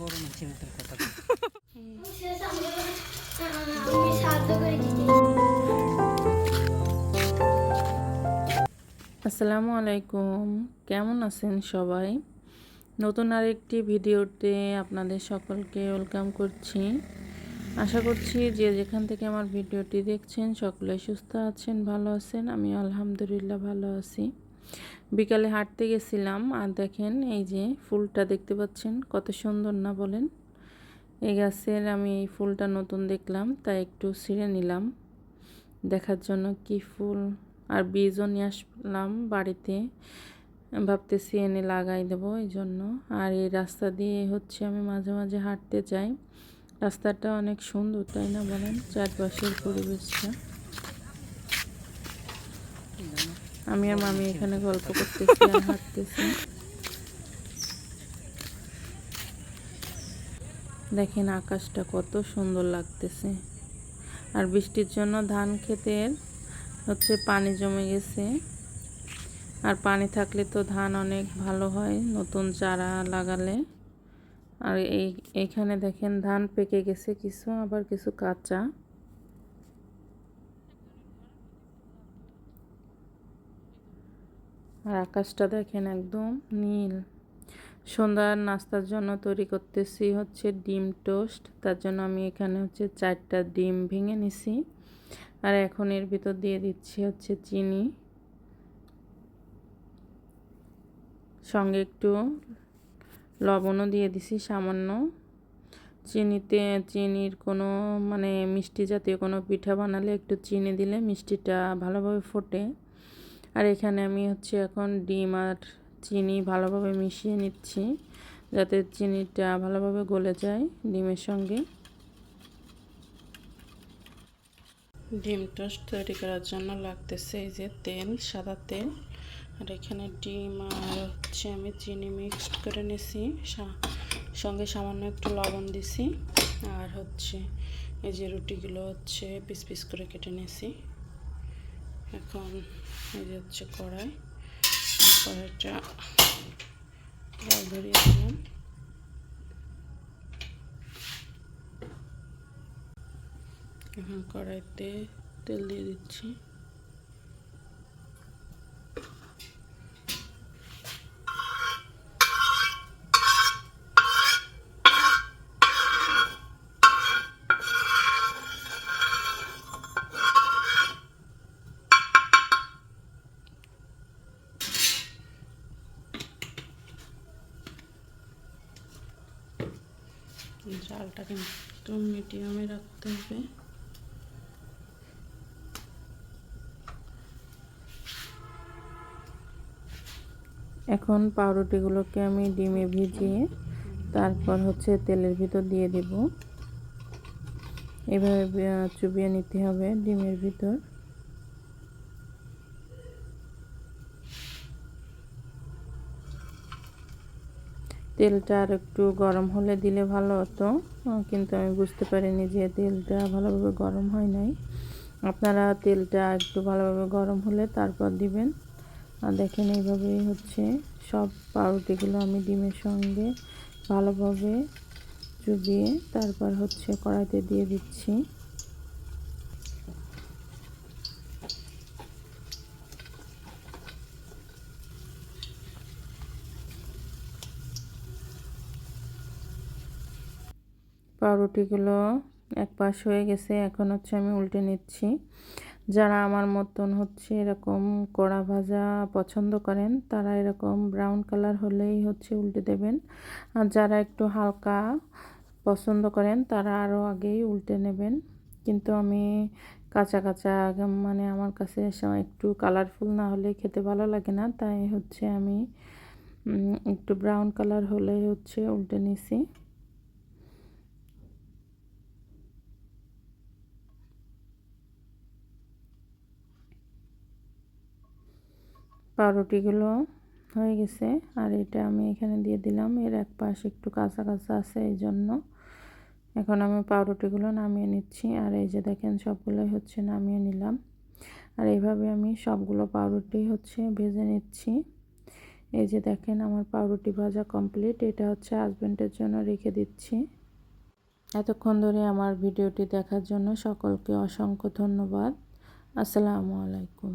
বড় মাছের কথা আসসালামু আলাইকুম, কেমন আছেন সবাই? নতুন আরেকটি ভিডিওতে আপনাদের সকলকে ওয়েলকাম করছি। আশা করছি যে যেখান থেকে আমার ভিডিওটি দেখছেন, সকলে সুস্থ আছেন, ভালো আছেন। আমি আলহামদুলিল্লাহ ভালো আছি। বিকালে হাঁটতে গেছিলাম আর দেখেন এই যে ফুলটা দেখতে পাচ্ছেন, কত সুন্দর না বলেন? এই গাছের আমি এই ফুলটা নতুন দেখলাম, তাই একটু ছিঁড়ে নিলাম। দেখার জন্য কি ফুল? আর বীজও নিয়ে আসলাম বাড়িতে। ভাবতেছি এনে লাগাই দেবো এই জন্য। আর এই রাস্তা দিয়ে হচ্ছে আমি মাঝে মাঝে হাঁটতে যাই। রাস্তাটা অনেক সুন্দর, তাই না বলেন? চারপাশের পরিবেশটা। আমি আর মামি এখানে গল্প করতেছি হাঁটতেছি। দেখেন আকাশটা কত সুন্দর লাগতেছে। আর বৃষ্টির জন্য ধান ক্ষেতের হচ্ছে পানি জমে গেছে। আর পানি থাকলে তো ধান অনেক ভালো হয়, নতুন চারা লাগালে। আর এই, এখানে দেখেন ধান পেকে গেছে কিছু, আবার কিছু কাঁচা। আর আকাশটা দেখেন একদম নীল। সন্ধ্যার নাস্তার জন্য তৈরি করতেছি হচ্ছে ডিম টোস্ট। তার জন্য আমি এখানে হচ্ছে চারটা ডিম ভেঙে নিছি। আর এখন এর ভিতর দিয়ে দিচ্ছি হচ্ছে চিনি। সঙ্গে একটু লবণও দিয়ে দিছি সামান্য। চিনিতে, চিনির কোনো মানে মিষ্টি জাতীয় কোনো পিঠা বানালে একটু চিনি দিলে মিষ্টিটা ভালোভাবে ফোটে। আর এখানে আমি হচ্ছে এখন ডিম আর চিনি ভালোভাবে মিশিয়ে নিচ্ছি, যাতে চিনিটা ভালোভাবে গলে যায় ডিমের সঙ্গে। ডিম টোস্ট তৈরি করার জন্য লাগতেছে এই যে তেল, সাদা তেল। আর এখানে ডিম আর হচ্ছে আমি চিনি মিক্সড করে নিছি সঙ্গে সামান্য একটু লবণ দিছি। আর হচ্ছে এই যে রুটিগুলো হচ্ছে পিস পিস করে কেটে নিয়েছি এখন এই যে হচ্ছে কড়াই। কড়াইটা জল ধরিয়ে দিলাম এখন কড়াইতে তেল দিয়ে দিচ্ছি। জালটা কিন্তু মিডিয়ামে রাখতে হবে। এখন পাউরুটিগুলোকে আমি ডিমে ভিজিয়ে তারপর হচ্ছে তেলের ভিতর দিয়ে দেব। এভাবে চুবিয়ে নিতে হবে ডিমের ভিতর। তেলটা আর একটু গরম হলে দিলে ভালো হতো। কিন্তু আমি বুঝতে পারিনি যে তেলটা ভালোভাবে গরম হয় নাই। আপনারা তেলটা একটু ভালোভাবে গরম হলে তারপর দিবেন। আর দেখেন এইভাবেই হচ্ছে। সব পাউরুটিগুলো আমি ডিমের সঙ্গে ভালোভাবে চুবিয়ে তারপর হচ্ছে কড়াইতে দিয়ে দিচ্ছি। পাউরুটিগুলো এক পাশ হয়ে গেছে। এখন হচ্ছে আমি উল্টে নিচ্ছি। যারা আমার মতন হচ্ছে এরকম কড়া ভাজা পছন্দ করেন, তারা এরকম ব্রাউন কালার হলেই হচ্ছে উল্টে দেবেন। আর যারা একটু হালকা পছন্দ করেন, তারা আরও আগেই উল্টে নেবেন। কিন্তু আমি কাঁচা কাঁচা মানে আমার কাছে একটু কালারফুল না হলে খেতে ভালো লাগে না। তাই হচ্ছে আমি একটু ব্রাউন কালার হলেই হচ্ছে উল্টে নিছি। পাউরুটিগুলো হয়ে গেছে। আর এটা আমি এখানে দিয়ে দিলাম। এর এক পাশ একটু কাঁচা কাঁচা আছে এই জন্য। এখন আমি পাউরুটিগুলো নামিয়ে নিচ্ছি। আর এই যে দেখেন, সবগুলোই হচ্ছে নামিয়ে নিলাম। আর এইভাবে আমি সবগুলো পাউরুটি হচ্ছে ভেজে নিচ্ছি। এই যে দেখেন, আমার পাউরুটি ভাজা কমপ্লিট। এটা হচ্ছে হাজব্যান্ডের জন্য রেখে দিচ্ছি। এতক্ষণ ধরে আমার ভিডিওটি দেখার জন্য সকলকে অসংখ্য ধন্যবাদ। আসসালামু আলাইকুম।